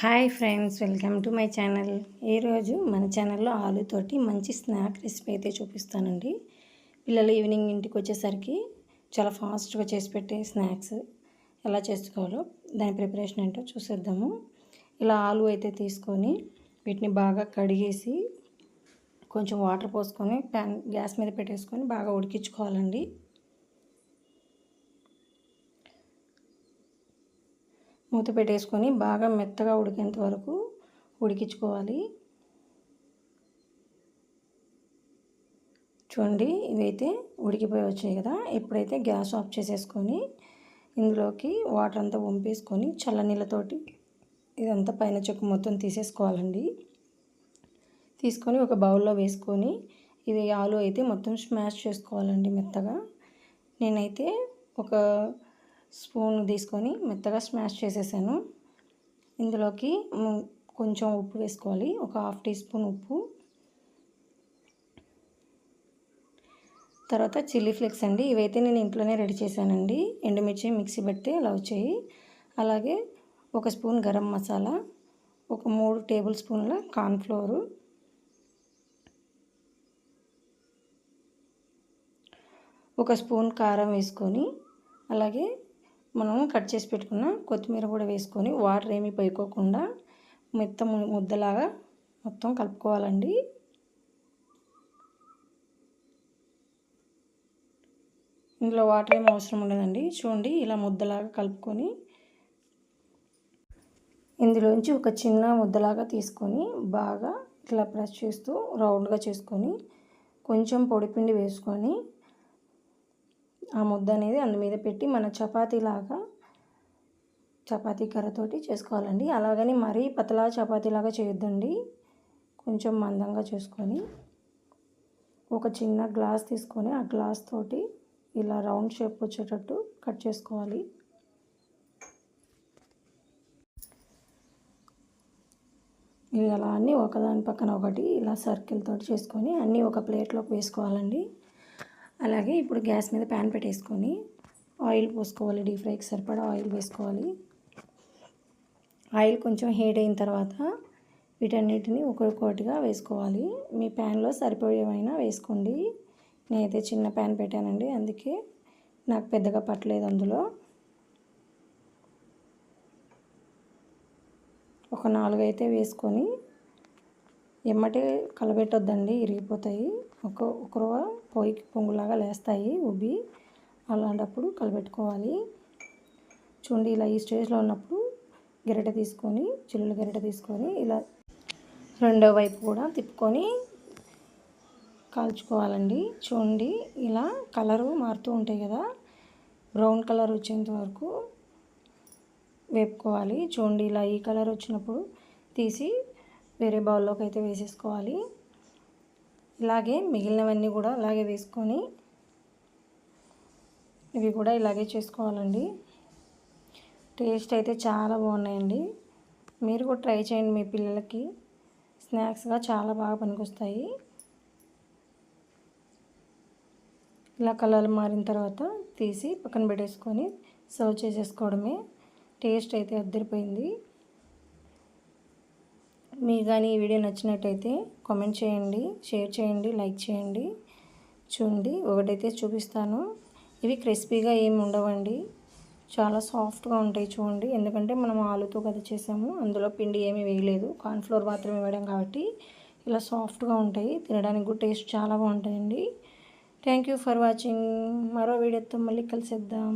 Hi friends welcome to my channel. ఈరోజు మన ఛానల్లో ఆలుతోటి మంచి స్నాక్ రెసిపీ అయితే చూపిస్తానండి. పిల్లలు ఈవినింగ్ ఇంటికి వచ్చేసరికి చాలా ఫాస్ట్గా చేసి పెట్టే స్నాక్స్ ఎలా చేసుకోవాలో దాని ప్రిపరేషన్ ఏంటో చూసేద్దాము. ఇలా ఆలు అయితే తీసుకొని వీటిని బాగా కడిగేసి కొంచెం వాటర్ పోసుకొని ప్యాన్ గ్యాస్ మీద పెట్టేసుకొని బాగా ఉడికించుకోవాలండి. మూత పెట్టేసుకొని బాగా మెత్తగా ఉడికేంత వరకు ఉడికించుకోవాలి. చూడండి ఇవైతే ఉడికిపోయి వచ్చాయి కదా. ఎప్పుడైతే గ్యాస్ ఆఫ్ చేసేసుకొని ఇందులోకి వాటర్ అంతా వంపేసుకొని చల్లనీళ్ళతోటి ఇదంతా పైన చెక్కు మొత్తం తీసేసుకోవాలండి. తీసుకొని ఒక బౌల్లో వేసుకొని ఇది ఆలు అయితే మొత్తం స్మాష్ చేసుకోవాలండి మెత్తగా. నేనైతే ఒక స్పూన్ తీసుకొని మెత్తగా స్మాష్ చేసేసాను. ఇందులోకి కొంచెం ఉప్పు వేసుకోవాలి. ఒక హాఫ్ టీ స్పూన్ ఉప్పు. తర్వాత చిల్లీ ఫ్లేక్స్ అండి. ఇవైతే నేను ఇంట్లోనే రెడీ చేశానండి. ఎండుమిర్చి మిక్సీ పెట్టి అలా వచ్చాయి. అలాగే ఒక స్పూన్ గరం మసాలా ఒక మూడు టేబుల్ స్పూన్ల కార్న్ఫ్లోరు ఒక స్పూన్ కారం వేసుకొని అలాగే మనం కట్ చేసి పెట్టుకున్న కొత్తిమీర కూడా వేసుకొని వాటర్ ఏమీ పైకోకుండా మెత్త ముద్దలాగా మొత్తం కలుపుకోవాలండి. ఇందులో వాటర్ ఏమి అవసరం ఉండదండి. చూడండి ఇలా ముద్దలాగా కలుపుకొని ఇందులోంచి ఒక చిన్న ముద్దలాగా తీసుకొని బాగా ఇట్లా ప్రెస్ చేస్తూ రౌండ్గా చేసుకొని కొంచెం పొడిపిండి వేసుకొని ఆ ముద్ద అనేది అందు మీద పెట్టి మన చపాతీలాగా చపాతీ కర్రతోటి చేసుకోవాలండి. అలాగని మరీ పతలా చపాతీలాగా చేయొద్దండి. కొంచెం మందంగా చేసుకొని ఒక చిన్న గ్లాస్ తీసుకొని ఆ గ్లాస్ తోటి ఇలా రౌండ్ షేప్ వచ్చేటట్టు కట్ చేసుకోవాలి. ఇవి అలా అన్నీ ఒకదాని పక్కన ఒకటి ఇలా సర్కిల్ తోటి చేసుకొని అన్నీ ఒక ప్లేట్లోకి వేసుకోవాలండి. అలాగే ఇప్పుడు గ్యాస్ మీద ప్యాన్ పెట్టేసుకొని ఆయిల్ పోసుకోవాలి డీప్ ఫ్రైకి సరిపడా ఆయిల్ వేసుకోవాలి. ఆయిల్ కొంచెం హీట్ అయిన తర్వాత వీటన్నిటిని ఒక్కొక్కటిగా వేసుకోవాలి. మీ ప్యాన్లో సరిపోయేమైనా వేసుకోండి. నేనైతే చిన్న ప్యాన్ పెట్టానండి అందుకే నాకు పెద్దగా పట్టలేదు అందులో. ఒక నాలుగు అయితే వేసుకొని ఎమ్మటే కలబెట్టొద్దండి ఇరిగిపోతాయి. ఒక ఒక పొయ్యికి పొంగులాగా లేస్తాయి ఉబ్బి. అలాంటప్పుడు కలబెట్టుకోవాలి. చూడండి ఇలా ఈ స్టేజ్లో ఉన్నప్పుడు గరిట తీసుకొని చిల్లులు గరిట తీసుకొని ఇలా రెండో వైపు కూడా తిప్పుకొని కాల్చుకోవాలండి. చూడండి ఇలా కలరు మారుతూ ఉంటాయి కదా బ్రౌన్ కలర్ వచ్చేంత వరకు వేపుకోవాలి. చూడండి ఇలా ఈ కలర్ వచ్చినప్పుడు తీసి వేరే బౌల్లోకి అయితే వేసేసుకోవాలి. ఇలాగే మిగిలినవన్నీ కూడా అలాగే వేసుకొని ఇవి కూడా ఇలాగే చేసుకోవాలండి. టేస్ట్ అయితే చాలా బాగున్నాయండి. మీరు కూడా ట్రై చేయండి మీ పిల్లలకి. స్నాక్స్గా చాలా బాగా పనికొస్తాయి. ఇలా కలర్లు మారిన తర్వాత తీసి పక్కన పెట్టేసుకొని సర్వ్ చేసేసుకోవడమే. టేస్ట్ అయితే అద్దరిపోయింది. మీకు కానీ ఈ వీడియో నచ్చినట్టయితే కామెంట్ చేయండి షేర్ చేయండి లైక్ చేయండి. చూడండి ఒకటైతే చూపిస్తాను. ఇవి క్రిస్పీగా ఏమి ఉండవండి. చాలా సాఫ్ట్గా ఉంటాయి చూడండి. ఎందుకంటే మనం ఆలుతో కదా చేసాము అందులో పిండి ఏమీ వేయలేదు. కార్న్ఫ్లోర్ మాత్రమే వేయడం కాబట్టి ఇలా సాఫ్ట్గా ఉంటాయి. తినడానికి కూడా టేస్ట్ చాలా బాగుంటాయండి. Thank you for watching. మరో వీడియోతో మళ్ళీ కలిసేద్దాం.